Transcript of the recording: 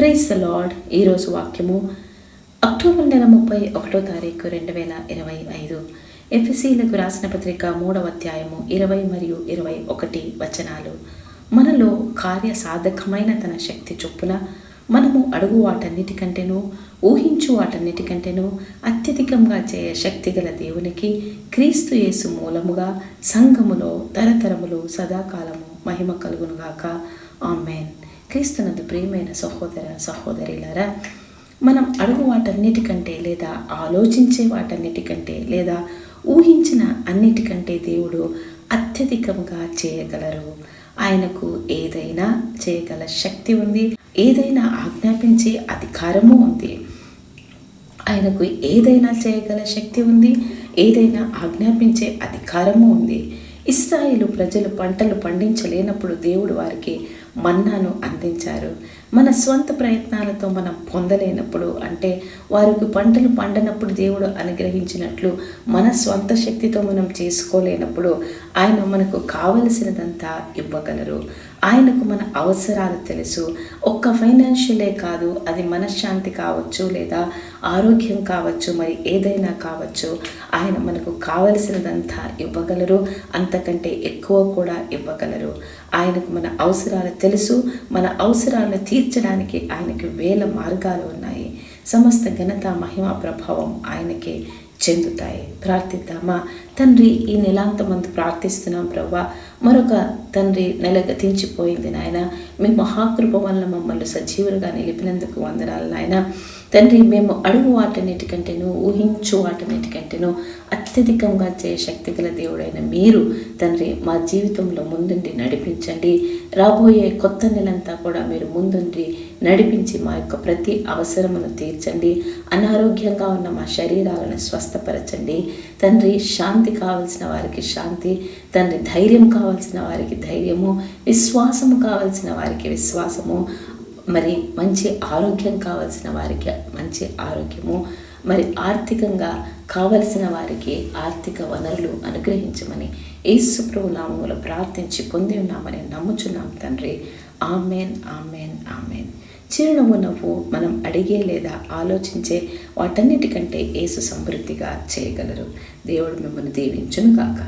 Praise lord. ఈరోజు వాక్యము October నెల ముప్పై ఒకటో తారీఖు రెండు వేల ఇరవై ఐదు. ఎఫ్ఎసీలకు రాసిన పత్రిక మూడవ అధ్యాయము ఇరవై మరియు ఇరవై ఒకటి వచనాలు. మనలో కార్య సాధకమైన తన శక్తి చొప్పున మనము అడుగు వాటన్నిటికంటేనూ ఊహించు వాటన్నిటికంటేనూ అత్యధికంగా చేయ శక్తి గల దేవునికి క్రీస్తు యేసు మూలముగా సంఘములో తరతరములు సదాకాలము మహిమ కలుగునుగాక. ఆమెన్. క్రీస్తునందు ప్రియమైన సహోదర సహోదరులారా మనం అడుగు వాటన్నిటికంటే లేదా ఆలోచించే వాటన్నిటికంటే లేదా ఊహించిన అన్నిటికంటే దేవుడు అత్యధికంగా చేయగలరు. ఆయనకు ఏదైనా చేయగల శక్తి ఉంది ఏదైనా ఆజ్ఞాపించే అధికారము ఉంది. ఆయనకు ఏదైనా చేయగల శక్తి ఉంది ఏదైనా ఆజ్ఞాపించే అధికారము ఉంది. ఇస్రాయిలు ప్రజలు పంటలు పండించలేనప్పుడు దేవుడు వారికి మన్నాను అందించారు. మన స్వంత ప్రయత్నాలతో మనం పొందలేనప్పుడు అంటే వారికి పంటలు పండనప్పుడు దేవుడు అనుగ్రహించినట్లు మన స్వంత శక్తితో మనం చేసుకోలేనప్పుడు ఆయన మనకు కావలసినదంతా ఇవ్వగలరు. ఆయనకు మన అవసరాలు తెలుసు. ఒక్క ఫైనాన్షియలే కాదు అది మనశ్శాంతి కావచ్చు లేదా ఆరోగ్యం కావచ్చు మరి ఏదైనా కావచ్చు ఆయన మనకు కావలసినదంతా ఇవ్వగలరు. అంతకంటే ఎక్కువ కూడా ఇవ్వగలరు. ఆయనకు మన అవసరాలు తెలుసు. మన అవసరాలను తీర్చడానికి ఆయనకి వేల మార్గాలు ఉన్నాయి. సమస్త ఘనత మహిమ ప్రభావం ఆయనకే చెందుతాయి. ప్రార్థిద్దామా? తండ్రి ఈ నెలాంతమందు ప్రార్థిస్తున్నాం ప్రభా మరొక తండ్రి నెల గతించిపోయింది నాయన. మీ మహాకృప వలన మమ్మల్ని సజీవులుగా నిలిపినందుకు వందనాలు నాయన. తండ్రి మేము అడుగు వాటన్నిటికంటేను ఊహించు వాటన్నిటికంటేను అత్యధికంగా చేయ శక్తి గల దేవుడైన మీరు తండ్రి మా జీవితంలో ముందుండి నడిపించండి. రాబోయే కొత్త నెలంతా కూడా మీరు ముందుండి నడిపించి మా యొక్క ప్రతి అవసరమును తీర్చండి. అనారోగ్యంగా ఉన్న మా శరీరాలను స్వస్థపరచండి. తండ్రి శాంతి కావలసిన వారికి శాంతి తండ్రి ధైర్యం కావాలి కావాల్సిన వారికి ధైర్యము విశ్వాసము కావలసిన వారికి విశ్వాసము మరి మంచి ఆరోగ్యం కావలసిన వారికి మంచి ఆరోగ్యము మరి ఆర్థికంగా కావలసిన వారికి ఆర్థిక వనరులు అనుగ్రహించమని యేసుప్రభు నామములు ప్రార్థించి పొంది ఉన్నామని నమ్ముచున్నాం తండ్రి. Amen amen amen. చిరునవ్వు నవ్వు మనం అడిగే లేదా ఆలోచించే వాటన్నిటికంటే యేసు సమృద్ధిగా చేయగలరు. దేవుడు మిమ్మల్ని దీవించునుగాక.